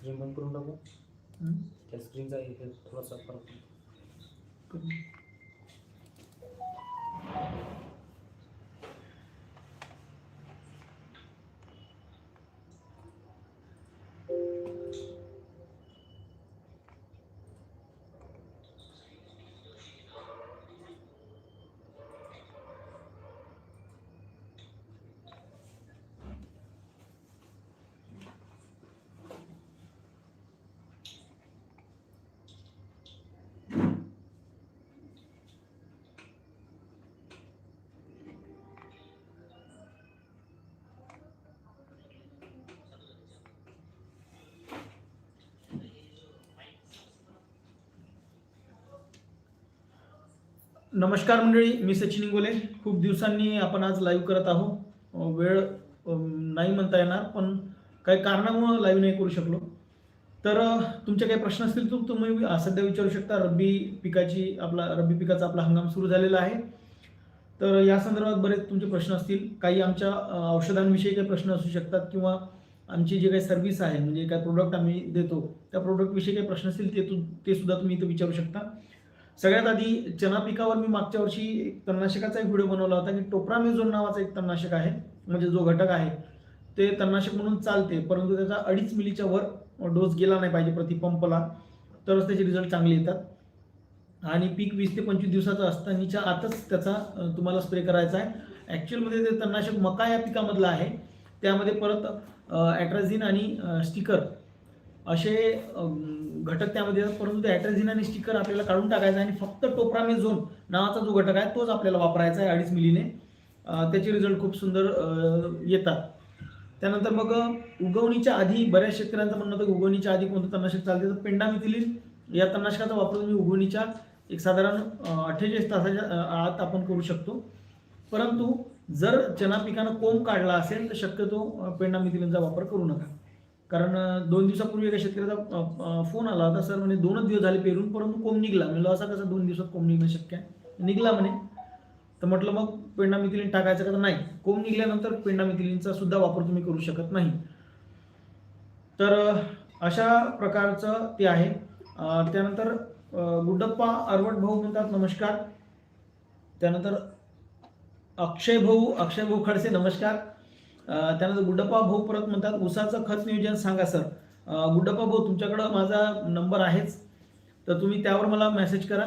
Screen बंद करून टाकू? त्या स्क्रीनचा हे थोडासा फरक नमस्कार मंडळी मी सचिन इंगोले. खूप दिवसांनी आपण आज लाईव्ह करत आहोत. वेळ नाही म्हणता येणार पण काही कारणामुळं लाईव्ह नाही करू शकलो. तर तुमचे काही प्रश्न असतील तर तुम्ही सध्या विचारू शकता. रब्बी पिकाची आपला रब्बी पिकाचा आपला हंगाम सुरू झालेला आहे. तर या संदर्भात बरेच तुमचे प्रश्न असतील. काही आमच्या औषधांविषयी काही प्रश्न असू शकतात किंवा आमची जे काही सर्व्हिस आहे म्हणजे काय प्रोडक्ट आम्ही देतो त्या प्रोडक्टविषयी काही प्रश्न असतील ते तू ते सुद्धा तुम्ही इथं विचारू शकता. सगळ्यात आधी चना पिकावर मी मागच्या वर्षी एक तणनाशकाचा एक व्हिडिओ बनवला होता की टोप्रामेझोन नावाचा एक तणनाशक आहे म्हणजे जो घटक आहे ते तणनाशक म्हणून चालते परंतु त्याचा अडीच मिलीच्या वर डोस गेला नाही पाहिजे प्रति पंपला तरच त्याचे रिझल्ट चांगले येतात. आणि पीक वीस ते पंचवीस दिवसाचं असतानाच्या आतच त्याचा तुम्हाला स्प्रे करायचा आहे. ॲक्च्युअलमध्ये ते तणनाशक मका या पिकामधलं आहे त्यामध्ये परत ॲट्राझिन आणि स्टिकर असे घटक त्यामध्ये येतात परंतु ते आणि स्टिकर आपल्याला काढून टाकायचं आहे आणि फक्त टोप्रामेझोन नावाचा जो घटक आहे तोच आपल्याला वापरायचा आहे अडीच मिलीने. त्याचे रिझल्ट खूप सुंदर येतात. त्यानंतर मग उगवणीच्या आधी बऱ्याच शेतकऱ्यांचं म्हणणं होतं की उगवणीच्या आधी कोणतं तणनाशक चालते तर पेंडामिथिलीन. या तणनाशकाचा वापर तुम्ही उगवणीच्या एक साधारण अठ्ठेचाळीस तासाच्या आत आपण करू शकतो. परंतु जर चना पिकानं कोंब काढला असेल तर शक्यतो अं, पेंडामिथिलीनचा वापर करू नका. कारण दोन दिवसापूर्वी एका शेतकऱ्याचा फोन आला होता सर म्हणे दोनच दिवस झाले पेरून परंतु कोंब निघला. म्हणलं असा कसं दोन दिवसात कोंब निघणं शक्य आहे? निघला म्हणे. तर म्हटलं मग पेंडामिथिलीन टाकायचं का? तर नाही. कोंब निघल्यानंतर पेंडामिथिलीनचा सुद्धा वापर तुम्ही करू शकत नाही. तर अशा प्रकारचं ते आहे. त्यानंतर गुड्डप्पा अरवट भाऊ म्हणतात नमस्कार. त्यानंतर अक्षय भाऊ अक्षय भाऊ खडसे नमस्कार. त्यानंतर गुड्डप्पा भाऊ परत म्हणतात उसाचं खत नियोजन सांगा सर. गुड्डप्पा भाऊ तुमच्याकडं माझा नंबर आहेच. तर तुम्ही त्यावर मला मेसेज करा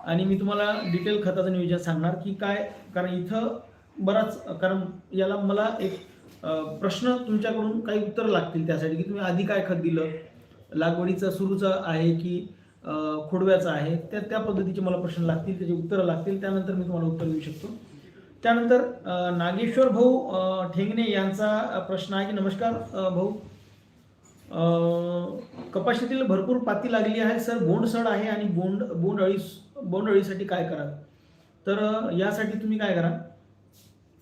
आणि मी तुम्हाला डिटेल खताचं नियोजन सांगणार की काय कारण इथं बराच कारण याला मला एक प्रश्न तुमच्याकडून काही उत्तर लागतील त्यासाठी की तुम्ही आधी काय खत दिलं लागवडीचं सुरूचं आहे की खोडव्याचं आहे त्या त्या पद्धतीचे मला प्रश्न लागतील त्याची उत्तरं लागतील त्यानंतर मी तुम्हाला उत्तर देऊ शकतो. त्यानंतर नागेश्वर भाऊ ठेंगणे यांचा प्रश्न आहे की नमस्कार भाऊ. कपाशीतील भरपूर पाती लागली आहे सर. बोंडसड आहे आणि बोंड बोंडअळी बोंडअळीसाठी काय करा तर यासाठी तुम्ही काय करा?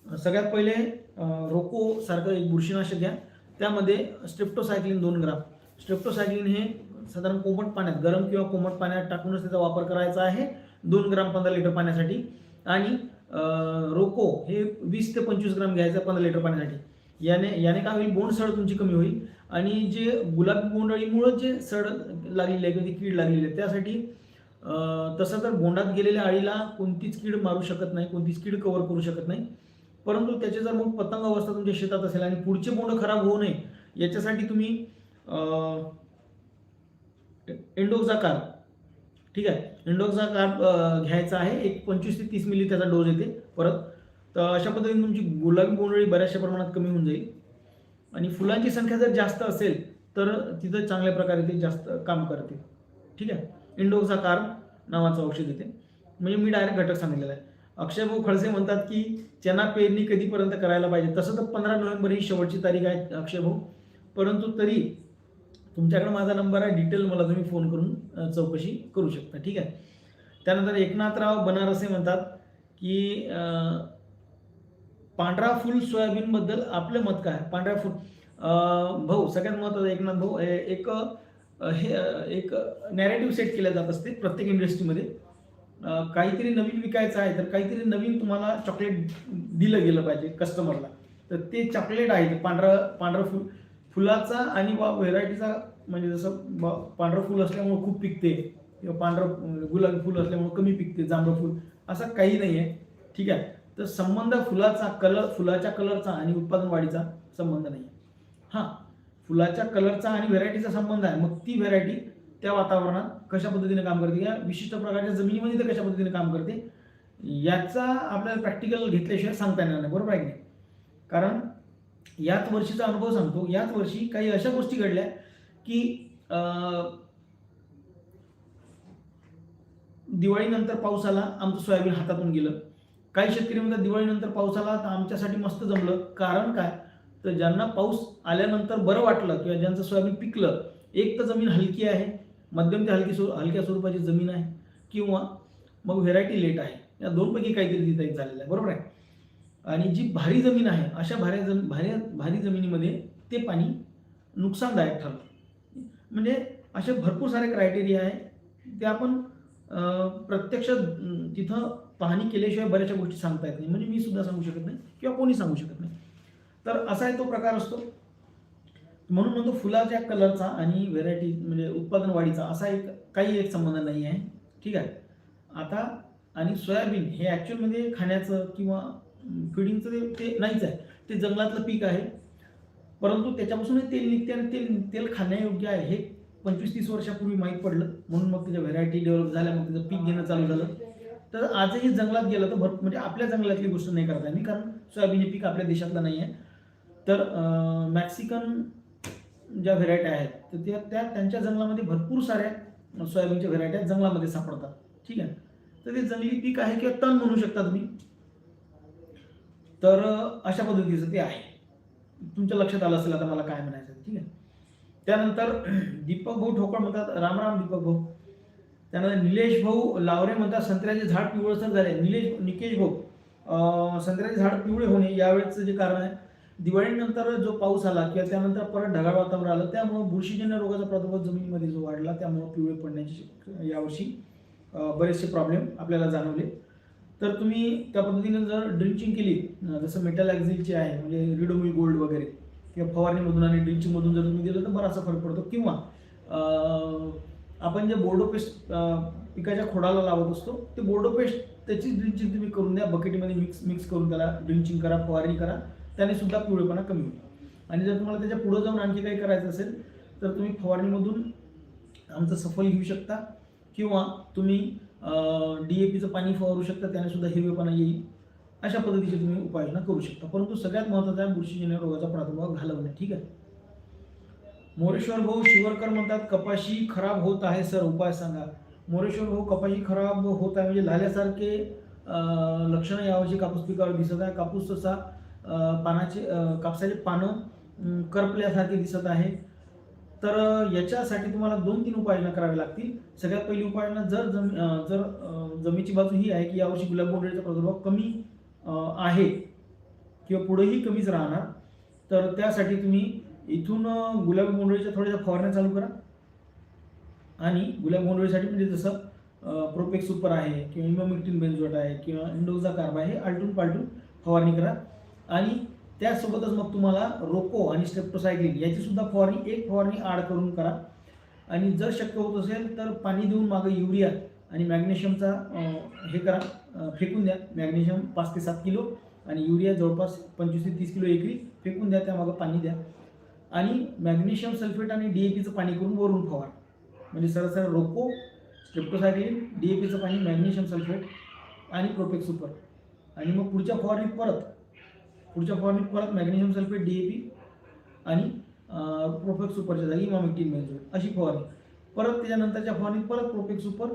सगळ्यात पहिले रोको सारखं एक बुरशीनाशक घ्या. त्यामध्ये स्ट्रेप्टोसायक्लिन दोन ग्राम. स्ट्रेप्टोसायक्लिन हे साधारण कोमट पाण्यात गरम किंवा कोमट पाण्यात टाकूनच त्याचा वापर करायचा आहे. दोन ग्राम पंधरा लिटर पाण्यासाठी. आणि रोको हे वीस ते पंचवीस ग्राम घ्यायचं पंधरा लिटर पाण्यासाठी. याने याने काय होईल? बोंड सड तुमची कमी होईल. आणि जे गुलाबी बोंडअळीमुळं जे सड लागलेली आहे किंवा ती कीड लागलेली आहे त्यासाठी तसं तर बोंडात गेलेल्या अळीला कोणतीच कीड मारू शकत नाही कोणतीच कीड कव्हर करू शकत नाही. परंतु त्याचे जर मग पतंग अवस्था तुमच्या शेतात असेल आणि पुढचे बोंड खराब होऊ नये याच्यासाठी तुम्ही एंडोक्झाकार ठीक आहे. इंडोक्सचा अं, घ्यायचा आहे. एक पंचवीस ते तीस मिली त्याचा डोस येते परत. तर अशा पद्धतीने तुमची गुलाबी बोंडळी बऱ्याचशा प्रमाणात कमी होऊन जाईल. आणि फुलांची संख्या जर जास्त असेल तर तिथं चांगल्या प्रकारे ते जास्त काम करते ठीक आहे? इंडोक्झाकार नावाचं औषध येते. म्हणजे मी डायरेक्ट घटक सांगितलेला आहे. अक्षय भाऊ खडसे म्हणतात की चना पेरणी कधीपर्यंत करायला पाहिजे? तसं तर पंधरा नोव्हेंबर ही शेवटची तारीख आहे अक्षय भाऊ. परंतु तरी तुमच्याकडे माझा नंबर आहे डिटेल मला तुम्ही फोन करून चौकशी करू शकता ठीक आहे? त्यानंतर एकनाथराव बनारसे म्हणतात की पांढरा फुल सोयाबीनबद्दल आपलं मत काय? पांढरा फुल भाऊ सगळ्यात महत्त्वाचं एकनाथ भाऊ एक हे एक नॅरेटिव्ह सेट केल्या जात असते प्रत्येक इंडस्ट्रीमध्ये काहीतरी नवीन विकायचं आहे तर काहीतरी नवीन तुम्हाला चॉकलेट दिलं गेलं पाहिजे कस्टमरला तर ते चॉकलेट आहे पांढरं पांढरं फुल. फुलाचा आणि वा व्हेरायटीचा म्हणजे जसं ब- पांढरं फुल असल्यामुळं खूप पिकते किंवा पांढरं म्हणजे गुलाबी फुल असल्यामुळं कमी पिकते जांभळं फुल असं काही नाही आहे ठीक आहे? तर संबंध फुलाचा कलर फुलाच्या कलरचा आणि उत्पादन वाढीचा संबंध नाही हां फुलाच्या कलरचा आणि व्हेरायटीचा संबंध आहे. मग ती व्हेरायटी त्या वातावरणात कशा पद्धतीने काम करते? या विशिष्ट प्रकारच्या जमिनीमध्ये ते कशा पद्धतीने काम करते? याचा आपल्याला प्रॅक्टिकल घेतल्याशिवाय सांगता येणार नाही. बरोबर आहे की नाही? कारण याच वर्षीचा अनुभव सांगतो. याच वर्षी काही अशा गोष्टी घडल्या की अं, दिवाळीनंतर पाऊस आला आमचं सोयाबीन हातातून गेलं. काही शेतकरी म्हणतात दिवाळीनंतर पाऊस आला तर आमच्यासाठी मस्त जमलं. कारण काय? तर ज्यांना पाऊस आल्यानंतर बरं वाटलं किंवा ज्यांचं सोयाबीन पिकलं एक तर जमीन हलकी आहे मध्यम ते हलकी स्वरू हलक्या स्वरूपाची जमीन आहे किंवा मग व्हेरायटी लेट आहे. या दोनपैकी काहीतरी तिथे एक झालेलं आहे. बरोबर आहे? आणि जी भारी जमीन आहे अशा भारी जम भारी भारी जमिनीमध्ये ते पाणी नुकसानदायक ठरतं. म्हणजे असे भरपूर सारे क्रायटेरिया आहे. ते आपण प्रत्यक्ष तिथं पाहणी केल्याशिवाय बऱ्याचशा गोष्टी सांगता येत नाही. म्हणजे मी सुद्धा सांगू शकत नाही किंवा कोणी सांगू शकत नाही. तर असा आहे तो प्रकार असतो. म्हणून म्हणतो फुलाच्या कलरचा आणि व्हेरायटी म्हणजे उत्पादन वाढीचा असा एक काही एक संबंध नाही आहे. ठीक आहे? आता आणि सोयाबीन हे ॲक्च्युअलमध्ये खाण्याचं किंवा फिडिंगचं ते ते नाहीच आहे. ते जंगलातलं पीक आहे. परंतु त्याच्यापासून तेल निघते आणि तेल तेल खाण्यायोग्य आहे हे पंचवीस तीस वर्षापूर्वी माहीत पडलं. म्हणून मग त्याच्या व्हेरायटी डेव्हलप झाल्या मग त्याचं पीक घेणं चालू झालं. तर आजही जंगलात गेलं तर भर म्हणजे आपल्या जंगलातली गोष्ट नाही करता येईल कारण सोयाबीन हे पीक आपल्या देशातलं नाही आहे. तर मॅक्सिकन ज्या व्हेरायटी आहेत तर त्या त्या त्यांच्या जंगलामध्ये भरपूर साऱ्या सोयाबीनच्या व्हेरायट्या जंगलामध्ये सापडतात. ठीक आहे? तर ते जंगली पीक आहे किंवा तण म्हणू शकता तुम्ही. तर अशा पद्धतीचं ते आहे. तुमच्या लक्षात आलं असेल आता मला काय म्हणायचं ठीक आहे? त्यानंतर दीपक भाऊ ठोकळ म्हणतात राम राम दीपक भाऊ. त्यानंतर निलेश भाऊ लावरे म्हणतात संत्र्याचे झाड पिवळसर झाले. निलेश निकेश भाऊ संत्र्याचे झाड पिवळे होणे यावेळेचं जे कारण आहे दिवाळीनंतर जो पाऊस आला किंवा त्यानंतर परत ढगाळ वातावरण आलं त्यामुळं बुरशीजन्य रोगाचा प्रादुर्भाव जमिनीमध्ये जो वाढला त्यामुळं पिवळे पडण्याची यावर्षी बरेचसे प्रॉब्लेम आपल्याला जाणवले. तर तुम्ही त्या पद्धतीने जर ड्रिंचिंग केली जसं मेटल ॲक्झिलची आहे म्हणजे रिडोमिल गोल्ड वगैरे किंवा फवारणीमधून आणि ड्रिंचिंगमधून जर तुम्ही दिलं तर बराचसा फरक पडतो. किंवा आपण जे बोर्डो पेस्ट पिकाच्या खोडाला लावत असतो ते बोर्डो पेस्ट त्याची ड्रिंचिंग तुम्ही करून द्या. बकेटमध्ये मिक्स मिक्स करून त्याला ड्रिंचिंग करा फवारणी करा. त्याने सुद्धा पिवळेपणा कमी होतो आणि जर तुम्हाला त्याच्या पुढं जाऊन आणखी काही करायचं असेल तर तुम्ही फवारणीमधून आमचं सफल घेऊ शकता. किंवा तुम्ही डी ए पीचं पाणी फवारू शकता त्याने सुद्धा हिरवेपणा येईल. अशा पद्धतीची तुम्ही उपाययोजना करू शकता. परंतु सगळ्यात महत्त्वाचा आहे बुरशीजन्य रोगाचा प्रादुर्भाव घालवणे ठीक आहे? मोरेश्वर भाऊ शिवरकर म्हणतात कपाशी खराब होत आहे सर. उपाय सांगा. मोरेश्वर भाऊ कपाशी खराब होत आहे म्हणजे लाल्यासारखे लक्षणं यावर्षी कापूस पिकावर दिसत आहे. कापूस तसा पानाचे कापसाचे पानं करपल्यासारखे दिसत आहे. तर याच्यासाठी तुम्हाला दोन तीन उपाययोजना कराव्या लागतील. सगळ्यात पहिली उपाययोजना जर जमी जर जमीची जमिनीची बाजू ही आहे की यावर्षी गुलाब बोंडळीचा प्रादुर्भाव कमी आहे किंवा पुढेही कमीच राहणार तर त्यासाठी तुम्ही इथून गुलाब गुलाबी बोंडळीच्या थोड्याशा फवारण्या चालू करा. आणि गुलाब बोंडळीसाठी म्हणजे जसं प्रोपेक्स सुपर आहे किंवा इमोमिक्टिन बेन्झोट आहे किंवा इंडोक्झा कार्बा आहे आलटून पालटून फवारणी करा. आणि त्यासोबतच मग तुम्हाला रोको आणि स्ट्रेप्टोसायक्लिन याची सुद्धा फवारणी एक फवारणी आड करून करा. आणि जर शक्य होत असेल तर पाणी देऊन मागं युरिया आणि मॅग्नेशियमचा हे करा. फेकून द्या. मॅग्नेशियम पाच ते सात किलो आणि युरिया जवळपास पंचवीस ते तीस किलो एकरी फेकून द्या. त्यामागं पाणी द्या. आणि मॅग्नेशियम सल्फेट आणि डी ए पीचं पाणी करून वरून फवार. म्हणजे सरळ सरळ रोको स्ट्रेप्टोसायक्लिन डी ए पीचं पाणी मॅग्नेशियम सल्फेट आणि प्रोपेक्स सुपर. आणि मग पुढच्या फवारणीत परत पुढच्या फवारणीत परत magnesium sulphate D A P आणि प्रोफेक्स सुपरच्या जागी इमामिक्टिन बेन्झोएट अशी फवारणी परत त्याच्यानंतरच्या फवारणीत परत प्रोफेक्स सुपर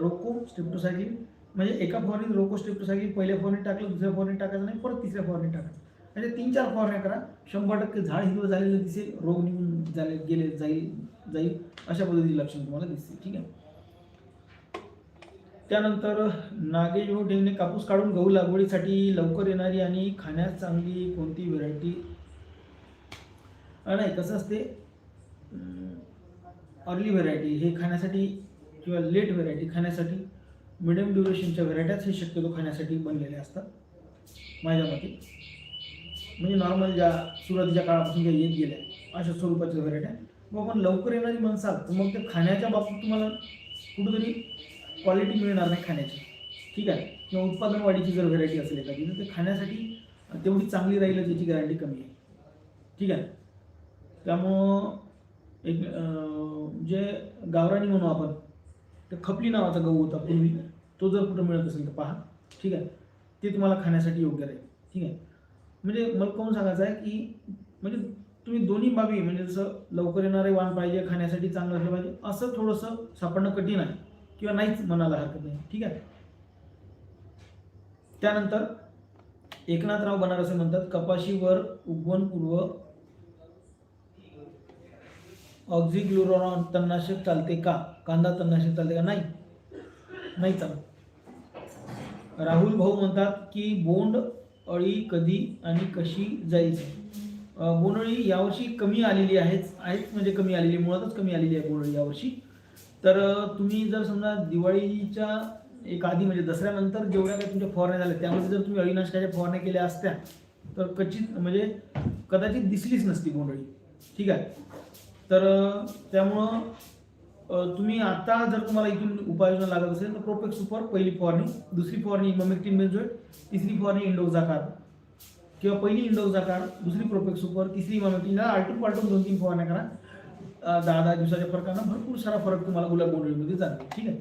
रोको स्ट्रेप्टोसायक्लिन म्हणजे एका फवारणीत रोको स्ट्रेप्टोसायक्लिन पहिल्या फवारणीत टाकलं दुसऱ्या फवारणीत टाकायचं नाही परत तिसऱ्या फवारणीत टाकायचं. म्हणजे तीन चार फवारण्या करा. शंभर टक्के झाड हिरवं झालेलं दिसेल रोग निघून झाले गेले जाईल जाईल अशा पद्धतीची लक्षण तुम्हाला दिसतील. ठीक आहे? त्यानंतर नागेश भाऊ ढेंगणे कापूस काढून गहू लागवडीसाठी लवकर येणारी आणि खाण्यास चांगली कोणती व्हेरायटी नाही कसं असते अर्ली व्हेरायटी हे खाण्यासाठी किंवा लेट व्हेरायटी खाण्यासाठी मिडियम ड्युरेशनच्या व्हेरायट्याच हे शक्यतो खाण्यासाठी बनलेले असतात माझ्या मते. म्हणजे नॉर्मल ज्या सुरुवातीच्या काळापासून ज्या येत गेल्या अशा स्वरूपाच्या व्हेरायट्या मग आपण लवकर येणारी म्हणसाल तर मग ते खाण्याच्या बाबतीत तुम्हाला कुठंतरी क्वालिटी मिळणार नाही खाण्याची. ठीक आहे? किंवा उत्पादन वाढीची जर व्हरायटी असेल एखादी तर ते खाण्यासाठी तेवढी चांगली राहील त्याची गॅरंटी कमी आहे. ठीक आहे? त्यामुळं एक जे गावरानी म्हणू आपण तर खपली नावाचा गहू होता पूर्वी तो जर कुठं मिळत असेल तर पहा. ठीक आहे? ते तुम्हाला खाण्यासाठी योग्य राहील. ठीक आहे? म्हणजे मला कोण सांगायचं आहे की म्हणजे तुम्ही दोन्ही बाबी म्हणजे जसं लवकर येणारे वाण पाहिजे खाण्यासाठी चांगलं असलं पाहिजे असं थोडंसं सापडणं कठीण आहे. किंवा नाहीच म्हणायला हरकत नाही. ठीक आहे? त्यानंतर एकनाथराव बनारसे म्हणतात कपाशीवर उगवणपूर्व ऑक्झिग्लोरॉन तणनाशक चालते का? कांदा तणनाशक चालते का? नाही. नाही चालत. राहुल भाऊ म्हणतात की बोंड अळी कधी आणि कशी जायची? बोंडअळी यावर्षी कमी आलेली आहेच आहेच म्हणजे कमी आलेली मुळातच कमी आलेली आहे बोंडअळी यावर्षी. तर तुम्ही जर समजा दिवाळीच्या एक आधी म्हणजे दसऱ्यानंतर जेवढ्या काही तुमच्या फवारण्या झाल्या त्यामध्ये जर तुम्ही अविनाशकाच्या फवारण्या केल्या असत्या तर कचित म्हणजे कदाचित दिसलीच नसती बोंडअळी. ठीक आहे? तर त्यामुळं तुम्ही आता जर तुम्हाला इथून उपाययोजना लागत असेल तर प्रोपेक्स सुपर पहिली फवारणी दुसरी फवारणी इमामेक्टिन बेंझोएट तिसरी फवारणी इंडोक्साकार किंवा पहिली इंडोक्साकार दुसरी प्रोपेक्स सुपर तिसरी इमामेक्टिन आलटून पालटून दोन तीन फवारण्या करा. दहा दहा दिवसाच्या फरकानं भरपूर सारा फरक तुम्हाला गुलाब गोंडळीमध्ये जाणवेल. ठीक आहे?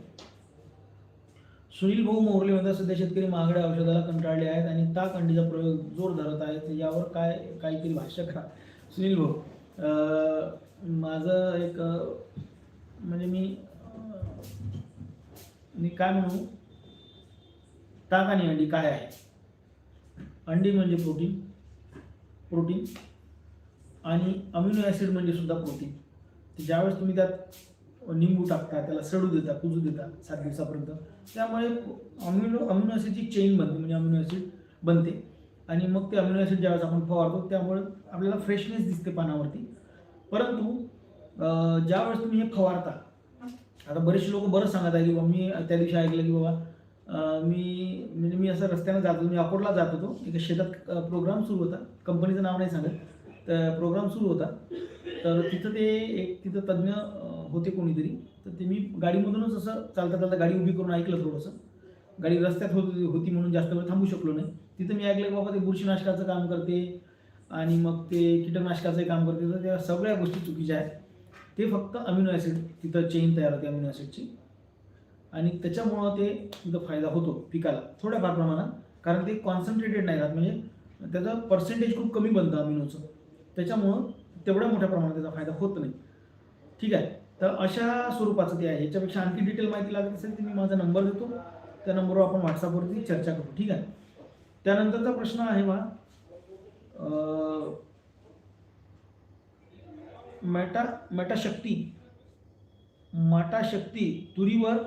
सुनील भाऊ मोहरले म्हणतात सध्या शेतकरी महागड्या औषधाला कंटाळले आहेत आणि ताक अंडीचा प्रयोग जोर धरत आहेत. यावर काय काहीतरी भाष्य करा. सुनील भाऊ माझं एक म्हणजे मी मी काय म्हणू? ताक आणि अंडी काय आहे? अंडी म्हणजे प्रोटीन प्रोटीन आणि अमिनो ॲसिड म्हणजे सुद्धा प्रोटीन. ज्यावेळेस तुम्ही त्यात निंबू टाकता त्याला सडू देता कुजू देता सात दिवसापर्यंत त्यामुळे अमिनो अमिनो ॲसिडची चेन बनते म्हणजे अमिनो ॲसिड बनते. आणि मग ते अमिनो ॲसिड ज्यावेळेस आपण फवारतो त्यामुळे आपल्याला फ्रेशनेस दिसते पानावरती. परंतु ज्यावेळेस तुम्ही हे फवारता आता बरेचसे लोक बरंच सांगत आहे की बाबा मी त्या दिवशी ऐकलं की बाबा मी म्हणजे मी असं रस्त्यानं जात होतो मी अकोटला जात होतो. एका शेतात प्रोग्राम सुरू होता. कंपनीचं नाव नाही सांगत. तर प्रोग्राम सुरू होता. तर तिथं ते एक तिथं तज्ज्ञ होते कोणीतरी. तर ते मी गाडीमधूनच असं चालता चालता गाडी उभी करून ऐकलं थोडंसं. गाडी रस्त्यात होती होती म्हणून जास्त वेळ थांबू शकलो नाही. तिथं मी ऐकलं की बाबा ते बुरशीनाशकाचं काम करते आणि मग ते कीटकनाशकाचंही काम करते. तर त्या सगळ्या गोष्टी चुकीच्या आहेत. ते फक्त अमिनो ॲसिड तिथं चेन तयार होते अमिनो ॲसिडची. आणि त्याच्यामुळं ते तिथं फायदा होतो पिकाला थोड्याफार प्रमाणात. कारण ते कॉन्सन्ट्रेटेड नाही राहत. म्हणजे त्याचं पर्सेंटेज खूप कमी बनतं अमिनोचं. त्याच्यामुळं तेवढ्या मोठ्या प्रमाणात त्याचा फायदा होत नाही. ठीक आहे? तर अशा स्वरूपाचं ते आहे. याच्यापेक्षा आणखी डिटेल माहिती लागत असेल तर मी माझा नंबर देतो. त्या नंबरवर आपण व्हॉट्सअपवरती चर्चा करू. ठीक आहे? त्यानंतरचा प्रश्न आहे बा मेटा मेटाशक्ती माटाशक्ती तुरीवर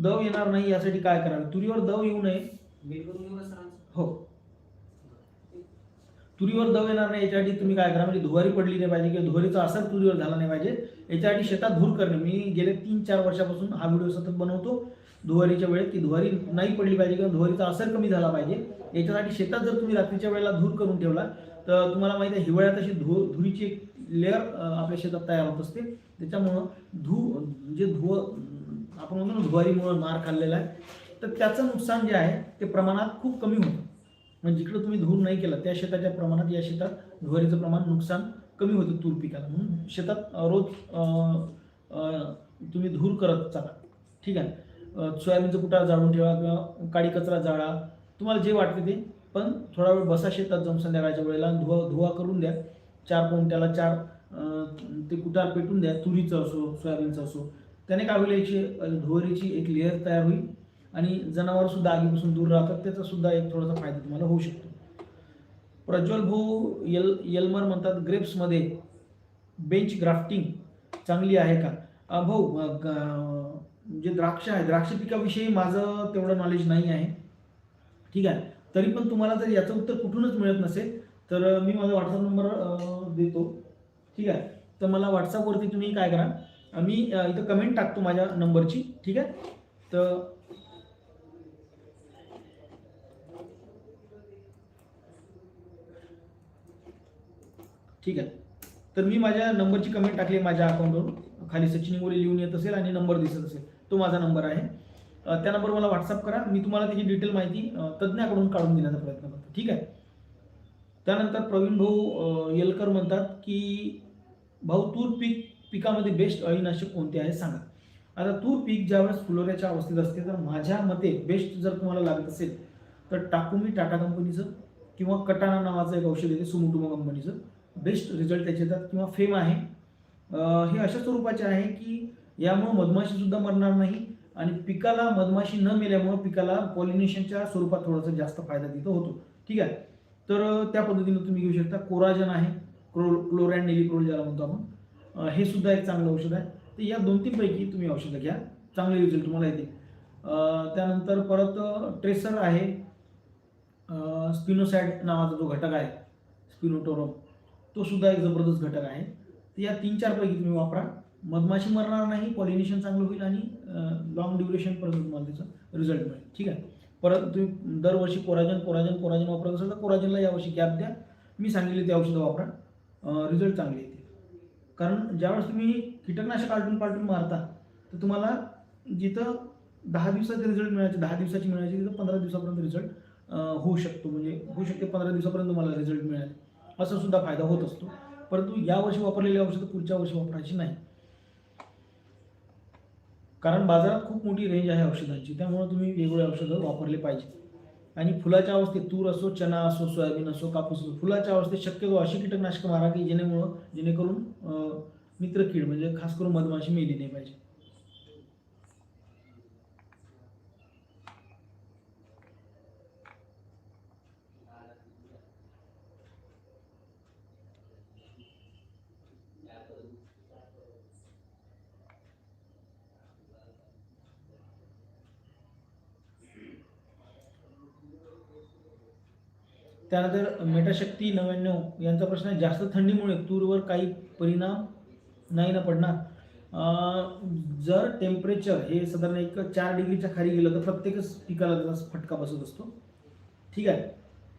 दव येणार नाही यासाठी काय करावे तुरीवर दव येऊ नये. हो. तुरीवर दव येणार नाही याच्यासाठी तुम्ही काय करा म्हणजे धुवारी पडली नाही पाहिजे किंवा धुवारीचा असर तुरीवर झाला नाही पाहिजे याच्यासाठी शेतात धूर करणे. मी गेले तीन चार वर्षापासून हा व्हिडिओ सतत बनवतो. धुवारीच्या वेळेत की धुवारी नाही पडली पाहिजे किंवा धुवारीचा असर कमी झाला पाहिजे. याच्यासाठी शेतात जर तुम्ही रात्रीच्या वेळेला धूर करून ठेवला तर तुम्हाला माहिती आहे हिवाळ्यात अशी धु धुरीची एक लेअर आपल्या शेतात तयार होत असते. त्याच्यामुळं धू म्हणजे जे धुव आपण म्हणतो ना धुवारीमुळं मार खाल्लेला आहे. तर त्याचं नुकसान जे आहे ते प्रमाणात खूप कमी होतं. म्हणजे जिकडं तुम्ही धूर नाही केला त्या शेताच्या प्रमाणात या शेतात धुवारीचं प्रमाण नुकसान कमी होतं तूर पिकाला. म्हणून शेतात रोज तुम्ही धूर करत चाला. ठीक आहे? सोयाबीनचं कुटार जाळून ठेवा किंवा काळी कचरा जाळा. तुम्हाला जे वाटते ते पण थोडा वेळ बसा शेतात जाऊन संध्याकाळच्या वेळेला धुवा धुवा करून द्या. चार कोणत्याला चार ते कुटार पेटून द्या तुरीचं असो सोयाबीनचं असो. त्याने काय होईल याची धुवरीची धुवारीची एक लेअर तयार होईल. आणि जनावर सुद्धा आगीपासून दूर राहतात त्याचा सुद्धा एक थोडासा फायदा तुम्हाला होऊ शकतो. प्रज्वल भाऊ यल यलमर म्हणतात ग्रेप्समध्ये बेंच ग्राफ्टिंग चांगली आहे का? भाऊ ग- जे द्राक्ष आहे द्राक्ष पिकाविषयी माझं तेवढं नॉलेज नाही आहे. ठीक आहे तरी पण तुम्हाला जर याचं उत्तर कुठूनच मिळत नसेल तर मी माझा व्हॉट्सअप नंबर देतो. ठीक आहे तर मला व्हॉट्सअपवरती तुम्ही काय करा मी इथं कमेंट टाकतो माझ्या नंबरची ठीक आहे तर ठीक आहे. तर मी माझ्या नंबरची कमेंट टाकली आहे माझ्या अकाउंटवरून. खाली सचिन इंगोले लिहून येत असेल आणि नंबर दिसत असेल. तो माझा नंबर आहे. त्या नंबरवर मला व्हॉट्सअप करा. मी तुम्हाला त्याची डिटेल माहिती तज्ज्ञाकडून काढून देण्याचा प्रयत्न करतो. ठीक आहे? त्यानंतर प्रवीण भाऊ येलकर म्हणतात की भाऊ तूर पीक पिकामध्ये बेस्ट अळीनाशक कोणते आहे? सांगा. आता तूर पीक ज्यावेळेस फुलोऱ्याच्या अवस्थेत असते तर माझ्या मते बेस्ट जर तुम्हाला लागत असेल तर टाकुमी टाटा कंपनीचं किंवा कटाणा नावाचं एक औषध येते सुमुटुमा कंपनीचं. बेस्ट रिझल्ट त्याचे येतात किंवा फेम आहे. हे अशा स्वरूपाचे आहे की यामुळं मधमाशीसुद्धा मरणार नाही आणि पिकाला मधमाशी न मेल्यामुळं पिकाला पॉलिनेशनच्या स्वरूपात थोडासा जास्त फायदा तिथं होतो. ठीक आहे? तर त्या पद्धतीनं तुम्ही घेऊ शकता. कोराजन आहे. क्लो क्लोरॅन नेलिक्रोल ज्याला म्हणतो आपण. हे सुद्धा एक चांगलं औषध आहे. तर या दोन तीन पैकी तुम्ही औषधं घ्या. चांगले रिझल्ट तुम्हाला येते त्यानंतर परत ट्रेसर आहे. स्पिनोसॅड नावाचा जो घटक आहे. स्पिनोटोरम तो सुद्धा एक जबरदस्त घटक आहे. तर या तीन चारपैकी तुम्ही वापरा. मधमाशी मरणार नाही पॉलिनेशन चांगलं होईल आणि लॉंग ड्युरेशनपर्यंत तुम्हाला त्याचा रिझल्ट मिळेल. ठीक आहे? परत तुम्ही दरवर्षी कोराजन कोराजन कोराजन वापरत असाल तर कोराजनला यावर्षी गॅप द्या. मी सांगितले ते औषधं वापरा. रिझल्ट चांगले येतील कारण ज्यावेळेस तुम्ही कीटकनाशक आलटून पालटून मारता तर तुम्हाला जिथं दहा दिवसाचे रिझल्ट मिळायचे दहा दिवसाची मिळायची तिथं पंधरा दिवसापर्यंत रिझल्ट होऊ शकतो. म्हणजे होऊ शकते पंधरा दिवसापर्यंत तुम्हाला रिझल्ट मिळेल. असा सुद्धा फायदा होत असतो. परंतु या वर्षी वापरलेली औषधं पुढच्या वर्षी वापरायची नाही. कारण बाजारात खूप मोठी रेंज आहे औषधांची. त्यामुळे तुम्ही वेगवेगळे औषधं वापरले पाहिजे. आणि फुलाच्या अवस्थेत तूर असो चना असो सोयाबीन असो कापूस असो फुलाच्या अवस्थेत शक्यतो अशी कीटकनाशकं मारा की जेणेमुळं जेणेकरून मित्रकीड म्हणजे खास करून मधमाशी मेली नाही पाहिजे. त्यानंतर मेटाशक्ती नव्याण्णव यांचा प्रश्न आहे. जास्त थंडीमुळे तूरवर काही परिणाम नाही ना पडणार. जर टेम्परेचर हे साधारण एक चार डिग्रीच्या खाली गेलं तर प्रत्येकच पिकाला त्याचा फटका बसत असतो. ठीक आहे?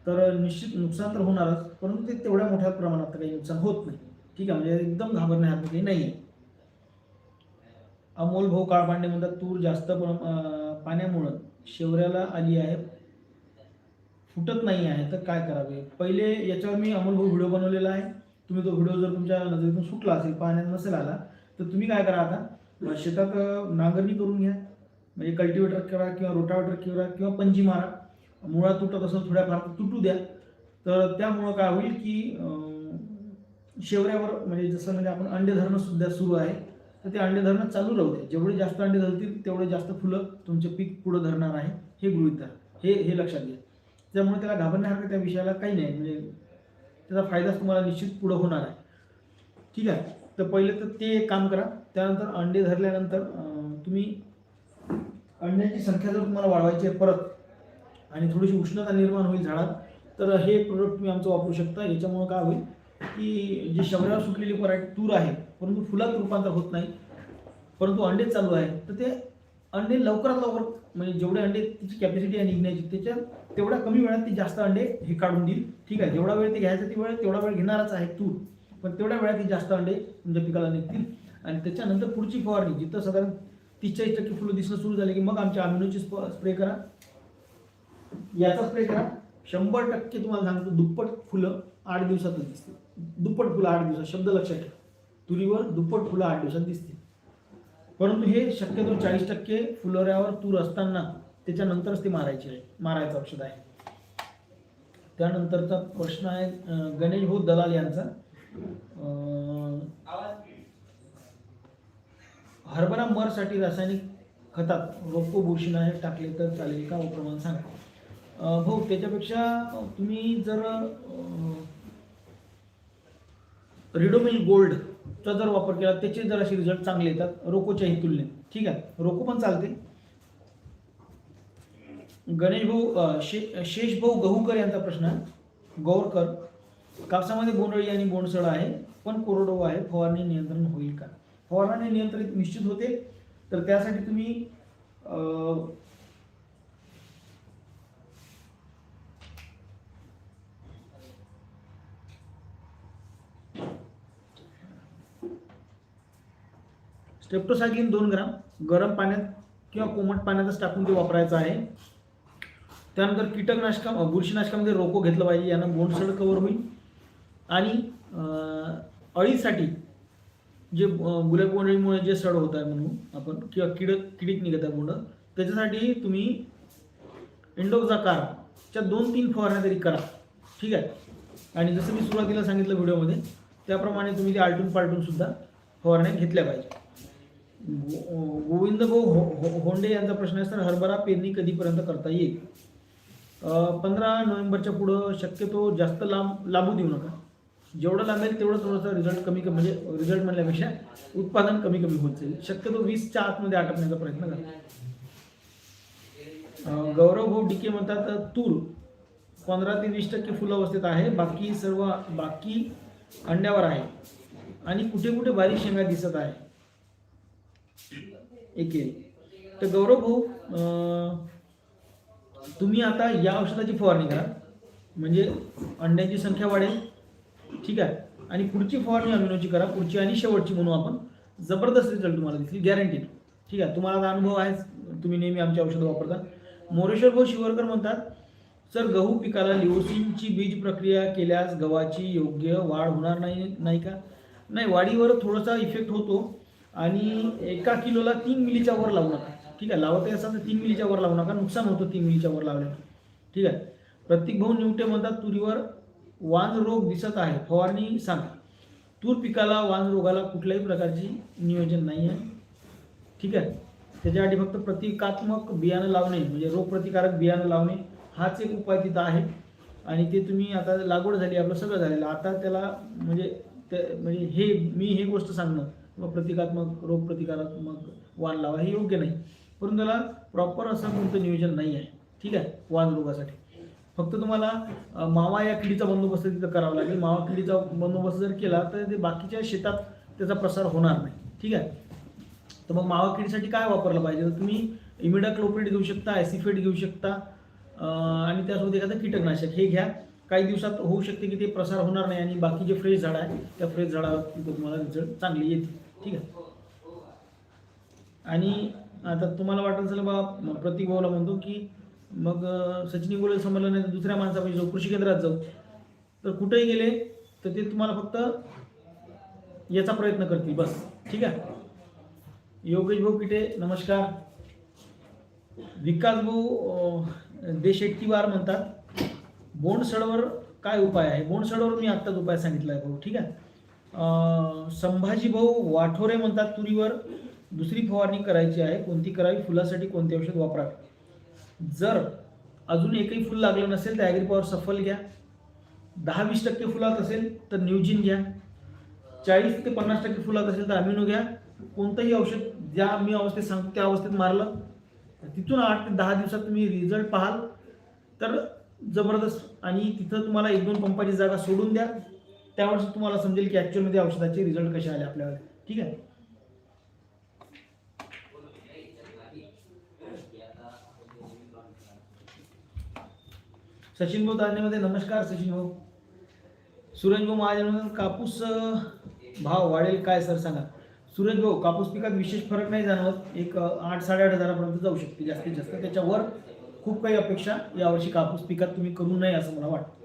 तर निश्चित नुकसान तर होणारच परंतु ते तेवढ्या मोठ्या प्रमाणात काही नुकसान होत नाही. ठीक आहे? म्हणजे एकदम घाबरण्यासारखं काही नाही आहे अमोल भाऊ काळपांडे म्हणतात तूर जास्त पाण्यामुळं शेवऱ्याला आली आहे. फुटत नाही आहे तर काय करावे? पहिले याच्यावर मी अमोल भाऊ व्हिडिओ बनवलेला आहे. तुम्ही तो व्हिडिओ जर तुमच्या नजरेतून सुटला असेल पाण्यात नसेल आला तर तुम्ही काय करा आता? शेतात नांगरणी करून घ्या. म्हणजे कल्टिवेटर करा किंवा रोटावेटर करा किंवा पंजी मारा. मुळा तुटत असं थोड्याफार तुटू द्या. तर त्यामुळं काय होईल की शेवऱ्यावर म्हणजे जसं म्हणजे आपण अंडे धरणं सुद्धा सुरू आहे तर ते अंडे धरणं चालू राहू द्या जेवढे जास्त अंडे धरतील तेवढे जास्त फुलं तुमचे पीक पुढं धरणार आहे. हे गृहित धरा. हे हे लक्षात घ्या. त्यामुळे त्याला घाबरण्यासारखं त्या विषयाला काही नाही. म्हणजे त्याचा फायदाच तुम्हाला निश्चित पुढं होणार आहे. ठीक आहे? तर पहिले तर ते एक काम करा. त्यानंतर अंडे धरल्यानंतर तुम्ही अंड्यांची संख्या जर तुम्हाला वाढवायची आहे परत आणि थोडीशी उष्णता निर्माण होईल झाडात तर हे प्रोडक्ट तुम्ही आमचं वापरू शकता. याच्यामुळं काय होईल की जी शबऱ्यावर सुटलेली पराठ तूर आहे परंतु फुलात रूपांतर होत नाही परंतु अंडे चालू आहे तर ते अंडे लवकरात लवकर म्हणजे जेवढे अंडे तिची कॅपॅसिटी आहे निघण्याची त्याच्या तेवढ्या कमी वेळात ती जास्त अंडे हे काढून देईल. ठीक आहे जेवढा वेळ ते घ्यायचा ती वेळ तेवढा वेळ घेणारच आहे तूर पण तेवढ्या वेळात ती जास्त अंडे तुमच्या पिकाला निघतील. आणि त्याच्यानंतर पुढची फवारणी जिथं साधारण तीस चाळीस टक्के फुलं दिसणं सुरू झाले की मग आमच्या अमिनोची स्प्रे करा. याचा स्प्रे करा. शंभर टक्के तुम्हाला सांगतो दुप्पट फुलं आठ दिवसातच दिसतील. दुप्पट फुलं आठ दिवसात शब्द लक्षात ठेवा. तुरीवर दुप्पट फुलं आठ दिवसात दिसतील. परंतु हे शक्यतो चाळीस टक्के फुलोऱ्यावर तूर असताना त्याच्यानंतरच ती मारायची आहे. मारायचं औषध आहे. त्यानंतरचा प्रश्न आहे गणेश भाऊ दलाल यांचा. हरभरा मरसाठी रासायनिक खतात रोपो बुरशीनाशक टाकले तर चालेल का? व प्रमाण सांगा भाऊ त्याच्यापेक्षा तुम्ही जर रिडोमिल गोल्डचा जर वापर केला त्याचे जर असे रिझल्ट चांगले येतात रोकोच्याही तुलनेत ठीक आहे? रोको पण चालते गणेश भाऊ शे शेष भाऊ गहूकर यांचा प्रश्न गौरकर कापसामध्ये बोंडळी आणि बोंडसळ आहे पण कोरडो आहे फवारणी नियंत्रण होईल का? फवारणी नियंत्रित निश्चित होते तर त्यासाठी तुम्ही अं, स्टेप्टोसायक्लिन दोन ग्राम गरम पाण्यात किंवा कोमट पाण्यातच टाकून ते वापरायचं आहे. त्यानंतर कीटकनाशका बुरशीनाशकामध्ये रोको घेतलं पाहिजे यानं बोंडसड कवर होईल. आणि अळीसाठी जे गुलाब बोंडळीमुळे जे सड होत आहे म्हणून आपण किंवा किडक किडीक निघत आहे बोंड त्याच्यासाठी तुम्ही इंडोक्झाकारच्या दोन तीन फवारण्या तरी करा. ठीक आहे? आणि जसं मी सुरुवातीला सांगितलं व्हिडिओमध्ये त्याप्रमाणे तुम्ही ते आलटून पालटून सुद्धा फवारण्या घेतल्या पाहिजे. गोविंद भाऊ हो हो- होंडे यांचा प्रश्न आहे सर हरभरा पेरणी कधीपर्यंत करता येईल? पंधरा नोव्हेंबरच्या पुढं शक्यतो जास्त लांब लांबू देऊ नका. जेवढं लांबेल तेवढं थोडंसं रिझल्ट कमी कमी म्हणजे रिझल्ट म्हणल्यापेक्षा उत्पादन कमी कमी होत जाईल. शक्यतो वीसच्या आतमध्ये आटपण्याचा प्रयत्न करा. गौरव भाऊ डीके म्हणतात तूर पंधरा ते वीस टक्के फुलं अवस्थेत आहे. बाकी सर्व बाकी अंड्यावर आहे. आणि कुठे कुठे बारीक शेंगा दिसत आहे. एके तर गौरव भाऊ तुम्ही आता या औषधाची फवारणी करा. म्हणजे अंड्यांची संख्या वाढेल. ठीक आहे? आणि पुढची फवारणी अमिनोची करा. पुढची आणि शेवटची म्हणू आपण. जबरदस्त रिझल्ट तुम्हाला दिसतील गॅरंटीड ठीक आहे? तुम्हाला आता अनुभव आहेच. तुम्ही नेहमी आमची औषधं वापरता. मोरेश्वर भाऊ शिवरकर म्हणतात सर गहू पिकाला लिओसिनची बीज प्रक्रिया केल्यास गव्हाची योग्य वाढ होणार नाही नाही का? नाही वाढीवर थोडासा इफेक्ट होतो. आणि एका किलोला तीन मिलीच्या वर लावू नका. ठीक आहे? लावत आहे असाल तर तीन मिलीच्या वर लावू नका. नुकसान होतं तीन मिलीच्या वर लावल्यानं. ठीक आहे? प्रत्येक भाऊ निवटे म्हणतात तुरीवर वांज रोग दिसत आहे. फवारणी सांगा. तूर पिकाला वांज रोगाला कुठल्याही प्रकारची नियोजन नाही आहे. ठीक आहे? त्याच्यासाठी फक्त प्रतिकात्मक बियाणं लावणे म्हणजे रोगप्रतिकारक बियाणं लावणे हाच एक उपाय तिथं आहे. आणि ते तुम्ही आता लागवड झाली आपलं सगळं झालेलं. आता त्याला म्हणजे ते म्हणजे हे मी हे गोष्ट सांगणं. किंवा प्रतिकात्मक रोगप्रतिकारात्मक वाण लावा हे योग्य नाही. परंतु त्याला प्रॉपर असं कोणतं नियोजन नाही आहे. ठीक आहे? वाण रोगासाठी. फक्त तुम्हाला मावा या किडीचा बंदोबस्त तिथं करावा लागेल. मावा किडीचा बंदोबस्त जर केला तर ते बाकीच्या शेतात त्याचा प्रसार होणार नाही. ठीक आहे? तर मग मावा किडीसाठी काय वापरलं पाहिजे? तर तुम्ही इमिडाक्लोप्रिड घेऊ शकता ॲसिफेट घेऊ शकता आणि त्यासोबत एखादं कीटकनाशक. हे घ्या. काही दिवसात होऊ शकते की ते प्रसार होणार नाही आणि बाकी जे फ्रेश झाड आहे त्या फ्रेश झाडावर तुम्हाला रिझल्ट चांगली येतील. ठीक आहे. आणि आता तुम्हाला वाटत असेल बा प्रतीक भाऊला म्हणतो की मग सचिन इंगोले संमेलन नाही दुसऱ्या माणसापाशी जाऊ कृषी केंद्रात जाऊ. तर कुठेही गेले तर ते तुम्हाला फक्त याचा प्रयत्न करतील बस. ठीक आहे? योगेश भाऊ पिटे नमस्कार. विकास भाऊ देशेट्टीवार म्हणतात. बोंडसडवर काय उपाय आहे? बोंडसडवर मी आत्ताच उपाय सांगितला आहे भाऊ ठीक आहे? संभाजीभाऊ संभाजी भाऊ वाठोरे म्हणतात तुरीवर दुसरी फवारणी करायची आहे कोणती करावी? फुलासाठी कोणते औषध वापरावे? जर अजून एकही फुल लागलं नसेल तर ॲग्रीपॉवर सफल घ्या. दहा वीस टक्के फुलात असेल तर न्यूजिन घ्या. चाळीस ते पन्नास टक्के फुलात असेल तर अमिनो घ्या. कोणतंही औषध ज्या मी अवस्थेत सांगतो त्या अवस्थेत मारलं तिथून आठ ते दहा दिवसात तुम्ही रिझल्ट पाहाल. तर जबरदस्त. आणि तिथं तुम्हाला एक दोन पंपाची जागा सोडून द्या. त्यावर तुम्हाला समजेल की ॲक्च्युअलमध्ये औषधाचे रिझल्ट कसे आले आपल्याला ठीक आहे? सचिन भाऊ दाण्यामध्ये नमस्कार सचिन भाऊ. सूरज भाऊ महाजन कापूस भाव वाढेल काय सर सांगा? सूरज भाऊ कापूस पिकात विशेष फरक नाही जाणवत. एक आठ साडेआठ हजारापर्यंत जाऊ शकते जास्तीत जास्त. त्याच्यावर खूप काही अपेक्षा यावर्षी कापूस पिकात तुम्ही करू नये असं मला वाटतं.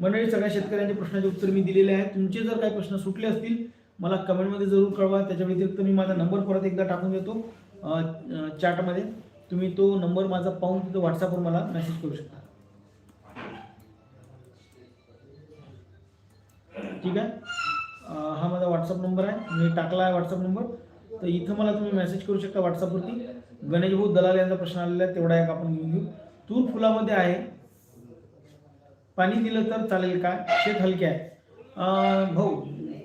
मंडळी सगळ्या शेतकऱ्यांच्या प्रश्नाचे उत्तर मी दिलेले आहे तुमचे जर काही प्रश्न सुटले असतील मला कमेंटमध्ये जरूर कळवा. त्याच्या व्यतिरिक्त मी माझा नंबर परत एकदा टाकून देतो. चॅटमध्ये. तुम्ही तो नंबर माझा पाहून तिथं व्हॉट्सअपवर मला मेसेज करू शकता. ठीक आहे? हा माझा व्हॉट्सअप नंबर आहे. मी टाकला आहे व्हॉट्सअप नंबर. तर इथं मला तुम्ही मेसेज करू शकता व्हॉट्सअपवरती. गणेश भाऊ दलाल यांचा प्रश्न आलेला आहे तेवढा एक आपण घेऊन घेऊ. तूर फुलामध्ये आहे. पाणी दिलं तर चालेल काय शेत हलके आहे. भाऊ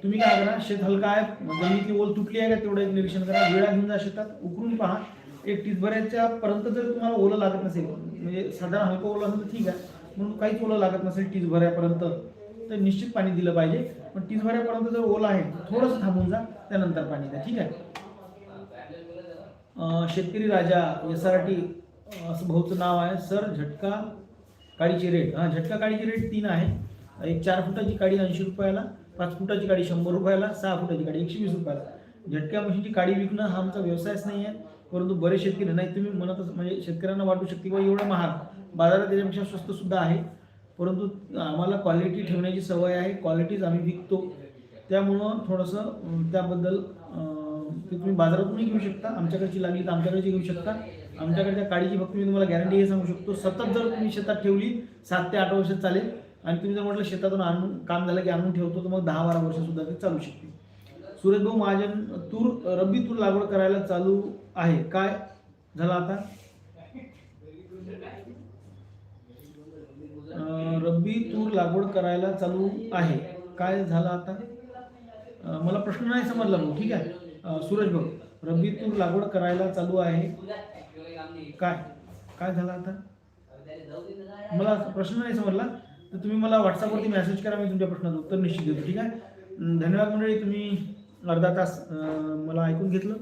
तुम्ही काय करा? शेत हलका आहे. जमिनीतली ओल तुटली आहे का तेवढं निरीक्षण करा. वेळा घेऊन जा शेतात. उकरून पहा. एक टिसभराच्या पर्यंत जर तुम्हाला ओलं लागत नसेल म्हणजे साधारण हलकं ओलं असेल तर ठीक आहे. म्हणून काहीच ओलं लागत नसेल टिसभऱ्यापर्यंत तर निश्चित पाणी दिलं पाहिजे. पण टिसभऱ्यापर्यंत जर ओलं आहे थोडंसं थांबून जा. त्यानंतर पाणी द्या. ठीक आहे? शेतकरी राजा एस आर टी असं भाऊचं नाव आहे. सर झटका काडीची रेट. हां झटका काडीची रेट तीन आहे. एक चार फुटाची काडी ऐंशी रुपयाला पाच फुटाची काडी शंभर रुपयाला सहा फुटाची काडी एकशे वीस रुपयाला. झटक्या मशीनची काडी विकणं हा आमचा व्यवसायच नाही आहे परंतु बरेच शेतकरी नाही तुम्ही म्हणतच म्हणजे शेतकऱ्यांना वाटू शकते किंवा एवढं महाग. बाजारात त्याच्यापेक्षा स्वस्तसुद्धा आहे परंतु आम्हाला क्वालिटी ठेवण्याची सवय आहे क्वालिटीज आम्ही विकतो. त्यामुळं थोडंसं त्याबद्दल ते तुम्ही बाजारातूनही घेऊ शकता आमच्याकडची लागली तर आमच्याकडची घेऊ शकता. आमच्याकडच्या काळीची फक्त मी तुम्हाला गॅरंटी हे सांगू शकतो सतत जर तुम्ही शेतात ठेवली सात ते आठ वर्ष चालेल. आणि तुम्ही जर म्हटलं शेतातून आणून काम झालं की आणून ठेवतो तर मग दहा बारा वर्ष सुद्धा ते चालू शकते सुरेश भाऊ महाजन तूर रब्बी तूर लागवड करायला चालू आहे. काय झालं आता? रब्बी तूर लागवड करायला चालू आहे. काय झालं आता? मला प्रश्न नाही समजला भाऊ ठीक आहे? सूरज भाऊ रब्बी तूर लागवड करायला चालू आहे. काय? काय झालं आता? मला प्रश्न नाही समजला. तर तुम्ही मला व्हॉट्सअपवरती मेसेज करा मी तुमच्या प्रश्नाचं उत्तर निश्चित देतो ठीक आहे? धन्यवाद मंडळी तुम्ही अर्धा तास मला ऐकून घेतलं.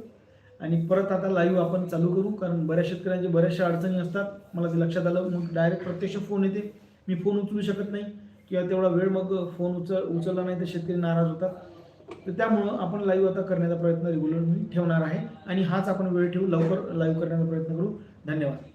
आणि परत आता लाईव्ह आपण चालू करू कारण बऱ्याच शेतकऱ्यांचे बऱ्याचशा अडचणी असतात. मला ते लक्षात आलं मग डायरेक्ट प्रत्यक्ष फोन येते. मी फोन उचलू शकत नाही. किंवा तेवढा वेळ मग फोन उचल उचलला नाही तर शेतकरी नाराज होतात. तर त्यामुळं आपण लाईव्ह आता करण्याचा प्रयत्न रेग्युलर मी ठेवणार आहे. आणि हाच आपण वेळ ठेवू लवकर लाईव्ह करण्याचा प्रयत्न करू. धन्यवाद.